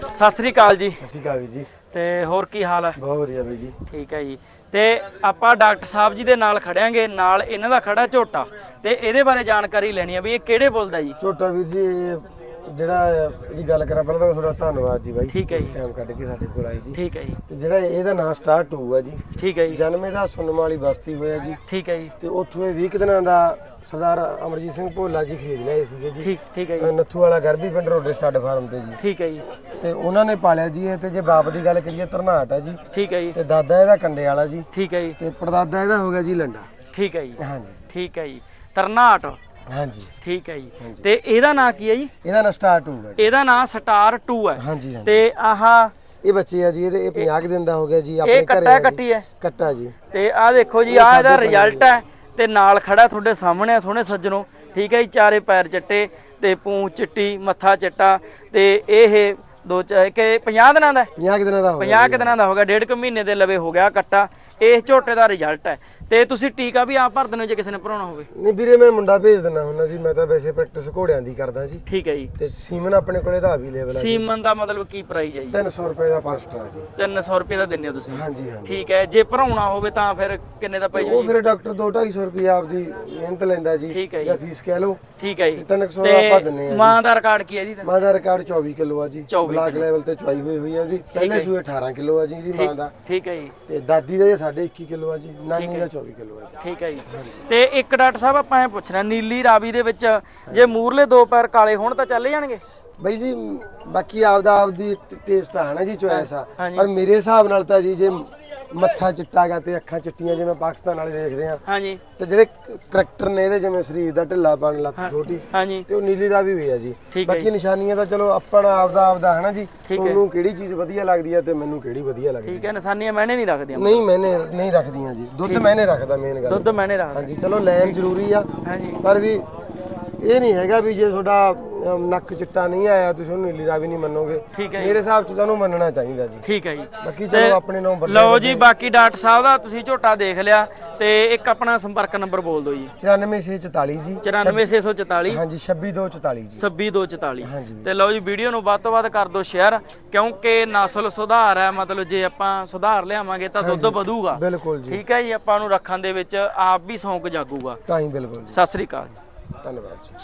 ਸਤਿ ਸ੍ਰੀ ਅਕਾਲ ਜੀ। ਅਸੀਂ ਕਾ ਵੀ ਜੀ। ਤੇ ਹੋਰ ਕੀ ਹਾਲ ਹੈ ਬਹੁਤ ਵਧੀਆ ਬਈ ਜੀ। ਠੀਕ ਹੈ ਜੀ। ਤੇ ਆਪਾਂ ਡਾਕਟਰ ਸਾਹਿਬ ਜੀ ਦੇ ਨਾਲ ਖੜਿਆਂਗੇ। ਨਾਲ ਇਹਨਾਂ ਦਾ ਖੜਾ ਝੋਟਾ। ਤੇ ਇਹਦੇ ਬਾਰੇ ਜਾਣਕਾਰੀ ਲੈਣੀ ਆ ਵੀ ਇਹ ਕਿਹੜੇ ਬੁੱਲ ਦਾ ਜੀ? ਛੋਟਾ ਵੀਰ ਜੀ ਇਹ ਜਿਹੜਾ ਇਹਦੀ ਗੱਲ ਕਰਾਂ ਪਹਿਲਾਂ ਤਾਂ ਤੁਹਾਡਾ ਧੰਨਵਾਦ ਜੀ ਬਾਈ ਠੀਕ ਹੈ ਜੀ ਟਾਈਮ ਕੱਢ ਕੇ ਸਾਡੇ ਕੋਲ ਆਏ ਜੀ ਠੀਕ ਹੈ ਜੀ ਤੇ ਜਿਹੜਾ ਇਹਦਾ ਨਾਮ ਸਟਾਰ 2 ਹੈ ਜੀ ਠੀਕ ਹੈ ਜੀ ਜਨਮ ਇਹਦਾ ਸੁਨਮ ਵਾਲੀ ਬਸਤੀ ਹੋਇਆ ਜੀ ਠੀਕ ਹੈ ਜੀ ਤੇ ਉੱਥੋਂ ਇਹ 20 ਕੁ ਦਿਨਾਂ ਦਾ ਸਰਦਾਰ ਅਮਰਜੀਤ ਸਿੰਘ ਭੋਲਾ ਜੀ ਖਰੀਦ ਲਿਆਏ ਸੀਗੇ ਜੀ ਠੀਕ ਠੀਕ ਹੈ ਜੀ ਨੱਥੂ ਵਾਲਾ ਗਰਬੀ ਪਿੰਡ ਰੋਡੇ ਸਟੱਡ ਫਾਰਮ ਤੇ ਜੀ ਠੀਕ ਹੈ ਜੀ ਤੇ ਉਹਨਾਂ ਨੇ ਪਾਲਿਆ ਜੀ ਇਹ ਤੇ ਜੇ ਬਾਪ ਦੀ ਗੱਲ ਕਰੀਏ ਧਰਨਾਟ ਹੈ ਜੀ ਠੀਕ ਹੈ ਜੀ ਤੇ ਦਾਦਾ ਇਹਦਾ ਕੰਡੇ ਵਾਲਾ ਜੀ ਠੀਕ ਹੈ ਜੀ ਤੇ ਪੜਦਾਦਾ ਇਹਦਾ ਹੋ ਗਿਆ ਜੀ ਲੰਡਾ ਠੀਕ ਹੈ ਜੀ ਹਾਂਜੀ ਠੀਕ ਹੈ ਜੀ ਤਰਨਾਟ ਹਾਂਜੀ। ਠੀਕ ਹੈ ਜੀ। ਤੇ ਇਹਦਾ ਨਾਂ ਕੀ ਹੈ ਜੀ? ਇਹਦਾ ਨਾਮ ਸਟਾਰ 2 ਹੈ ਜੀ। ਇਹਦਾ ਨਾਂ ਸਟਾਰ 2 ਹੈ। ਹਾਂਜੀ ਹਾਂਜੀ। ਤੇ ਆਹ ਇਹ ਬੱਚੇ ਆ ਜੀ ਇਹਦੇ ਇਹ 50 ਕੁ ਦਿਨ ਦਾ ਹੋ ਗਿਆ ਜੀ ਇਹ ਆਪਣੇ ਕੱਟਾ ਘਰੇ ਜੀ। ਕੱਟੀ ਹੈ? ਕੱਟਾ ਜੀ। ਤੇ ਆਹ ਦੇਖੋ ਜੀ ਆਹ ਇਹਦਾ ਰਿਜ਼ਲਟ ਹੈ ਤੇ ਨਾਲ ਖੜਾ ਤੁਹਾਡੇ ਸਾਹਮਣੇ ਆ ਸੋਹਣੇ ਸੱਜਣੋ। ਠੀਕ ਹੈ ਜੀ ਚਾਰੇ ਪੈਰ ਚਿੱਟੇ ਤੇ ਪੂੰਛ ਚਿੱਟੀ ਮੱਥਾ ਚਿੱਟਾ ਤੇ ਇਹ ਦੋ ਕਿ 50 ਦਿਨਾਂ ਦਾ ਹੈ? 50 ਕੁ ਦਿਨਾਂ ਦਾ ਹੋ ਗਿਆ 50 ਕੁ ਦਿਨਾਂ ਦਾ ਹੋ ਗਿਆ ਡੇਢ ਕੁ ਮਹੀਨੇ ਦੇ ਲਵੇ ਹੋ ਗਿਆ ਕੱਟਾ। ਇਸ ਝੋਟੇ ਦਾ ਰਿਜ਼ਲਟ ਹੈ। ਤੇ ਤੁਸੀਂ ਟੀਕਾ ਵੀ ਆਪ ਭਰ ਦਿੰਦੇ ਹੋ ਜੇ ਕਿਸੇ ਨੇ ਭਰਾਉਣਾ ਹੋਵੇ? ਨਹੀਂ ਵੀਰੇ ਮੈਂ ਮੁੰਡਾ ਭੇਜ ਦਿੰਦਾ ਹੁੰਦਾ ਜੀ। ਮੈਂ ਤਾਂ ਵੈਸੇ ਪ੍ਰੈਕਟਿਸ ਘੋੜਿਆਂ ਦੀ ਕਰਦਾ ਜੀ। ਠੀਕ ਹੈ ਜੀ। ਤੇ ਸੀਮਨ ਆਪਣੇ ਕੋਲੇ ਦਾ ਵੀ ਲੈਵਲ ਆ ਜੀ। ਸੀਮਨ ਦਾ ਮਤਲਬ ਕੀ ਪ੍ਰਾਈਸ ਹੈ ਜੀ? 300 ਰੁਪਏ ਦਾ ਪਰ ਸਟਰਾ ਜੀ। 300 ਰੁਪਏ ਦਾ ਦਿੰਦੇ ਹੋ ਤੁਸੀਂ? ਹਾਂਜੀ ਹਾਂਜੀ। ਠੀਕ ਹੈ। ਜੇ ਭਰਾਉਣਾ ਹੋਵੇ ਤਾਂ ਫਿਰ ਕਿੰਨੇ ਦਾ ਪੈ ਉਹ ਫਿਰ ਡਾਕਟਰ 2 250 ਰੁਪਏ ਆਪਦੀ ਮਿਹਨਤ ਲੈਂਦਾ ਜੀ। ਹੈ ਜੀ। ਫੀਸ ਕਹਿ ਲਓ। ਠੀਕ ਹੈ ਜੀ। ਤੇ 300 ਦਾ ਆਪਾਂ ਦਿੰਨੇ ਆ ਮਾਂ ਦਾ ਰਿਕਾਰਡ ਕੀ ਹੈ ਜੀ? ਮਾਂ ਦਾ ਰਿਕਾਰਡ 24 ਕਿਲੋ ਆ ਜੀ। 24 ਬਲਾਕ ਲੈਵਲ ਤੇ ਚੁਆਈ ਹੋਈ ਹੋਈ ਆ ਜੀ। ਪਹਿਲੇ ਸੂਏ 18 ਕਿਲੋ ਆ ਜੀ ਇਹਦੀ ਮਾਂ ਦਾ ਠੀਕ ਹੈ ਜੀ। ਤੇ ਦਾਦੀ ਦਾ ਇਹ ਸਾਢੇ 21 ਕਿਲੋ ਆ ਜੀ। ਨਾਨੀ ਦਾ 24 ਕਿਲੋ ਆ ਜੀ। ਠੀਕ ਹੈ ਜੀ। ਤੇ ਇੱਕ ਡਾਕਟਰ ਸਾਹਿਬ ਆਪਾਂ ਇਹ ਪੁੱਛਣਾ ਨੀਲੀ ਰਾਵੀ ਦੇ ਵਿੱਚ ਜੇ ਮੂਰਲੇ ਦੋ ਪੈਰ ਕਾਲੇ ਹੋਣ ਤਾਂ ਚੱਲ ਜਾਣਗੇ? ਬਈ ਜੀ ਬਾਕੀ ਆਪਦਾ ਆਪਦੀ ਟੇਸਟ ਆ ਨਾ ਜੀ ਚੋਇਸ ਆ। ਪਰ ਮੇਰੇ ਹਿਸਾਬ ਨਾਲ ਤਾਂ ਜੀ ਜੇ ਮੱਥਾ ਚਿੱਟਾ ਗਾ ਤੇ ਅੱਖਾਂ ਚਿੱਟੀਆਂ ਜਿਵੇਂ ਪਾਕਿਸਤਾਨ ਵਾਲੇ ਦੇਖਦੇ ਆ। ਹਾਂਜੀ। ਤੇ ਜਿਹੜੇ ਕਰੈਕਟਰ ਨੇ ਇਹਦੇ ਜਿਵੇਂ ਸਰੀਰ ਦਾ ਢਿੱਲਾਪਣ ਲੱਤ ਛੋਟੀ ਹਾਂਜੀ। ਤੇ ਉਹ ਨੀਲੀ ਰਾਵੀ ਹੋਈ ਆ ਜੀ। ਬਾਕੀ ਨਿਸ਼ਾਨੀਆਂ ਤਾਂ ਚਲੋ ਆਪਣਾ ਆਪਦਾ ਆਪਦਾ ਹੈ ਨਾ ਜੀ। ਤੁਹਾਨੂੰ ਕਿਹੜੀ ਚੀਜ਼ ਵਧੀਆ ਲੱਗਦੀ ਆ ਤੇ ਮੈਨੂੰ ਕਿਹੜੀ ਵਧੀਆ ਲੱਗਦੀ ਠੀਕ ਹੈ ਨਿਸ਼ਾਨੀਆਂ ਮੈਨੇ ਨਹੀਂ ਰੱਖਦੀਆਂ ਨਹੀਂ ਮੈਨੇ ਨਹੀਂ ਰੱਖਦੀਆਂ ਜੀ। ਦੁੱਧ ਮੈਨੇ ਰੱਖਦਾ ਮੇਨ ਗੱਲ। ਦੁੱਧ ਮੈਨੇ ਰੱਖ ਹਾਂਜੀ ਚਲੋ ਲੈਣ ਜ਼ਰੂਰੀ ਆ। ਹਾਂਜੀ। ਪਰ ਵੀ ਇਹ ਨਹੀਂ ਹੈਗਾ ਵੀ ਜੇ ਤੁਹਾਡਾ ਅਮ, ਨੱਕ ਚਿੱਟਾ ਨਹੀਂ ਆਇਆ ਤੁਸੀਂ ਉਹਨੂੰ ਨੀਲੀ ਰਾਵੀ ਨਹੀਂ ਮੰਨੋਗੇ। ਠੀਕ ਹੈ ਮੇਰੇ ਹਿਸਾਬ 'ਚ ਤੁਹਾਨੂੰ ਮੰਨਣਾ ਚਾਹੀਦਾ ਜੀ। ਠੀਕ ਹੈ ਜੀ। ਬਾਕੀ ਚਲੋ ਆਪਣੇ ਨੂੰ ਬੱਲੇ ਲਓ ਜੀ ਬਾਕੀ ਡਾਕਟਰ ਸਾਹਿਬ ਦਾ ਤੁਸੀਂ ਝੋਟਾ ਦੇਖ ਲਿਆ ਤੇ ਇੱਕ ਆਪਣਾ ਸੰਪਰਕ ਨੰਬਰ ਬੋਲ ਦਿਓ ਜੀ। 94644 ਜੀ। 94644 ਹਾਂਜੀ 26244 ਜੀ। 26244 ਹਾਂਜੀ ਤੇ ਲਓ ਜੀ ਵੀਡੀਓ ਨੂੰ ਵੱਧ ਤੋਂ ਵੱਧ ਕਰ ਦਿਓ ਸ਼ੇਅਰ ਕਿਉਂਕਿ ਨਸਲ ਸੁਧਾਰ ਹੈ ਮਤਲਬ ਜੇ ਆਪਾਂ ਸੁਧਾਰ ਲਿਆਵਾਂਗੇ ਤਾਂ ਦੁੱਧ ਵਧੂਗਾ। ਬਿਲਕੁਲ ਜੀ। ਠੀਕ ਹੈ ਜੀ ਆਪਾਂ ਨੂੰ ਰੱਖਣ ਦੇ ਵਿੱਚ ਆਪ ਵੀ ਸੌਂਕ ਜਾਗੂਗਾ। ਤਾਂ ਹੀ ਬਿਲਕੁਲ ਜੀ। ਸਤਿ ਸ੍ਰੀ ਅਕਾਲ ਜੀ। ਧੰਨਵਾਦ ਜੀ।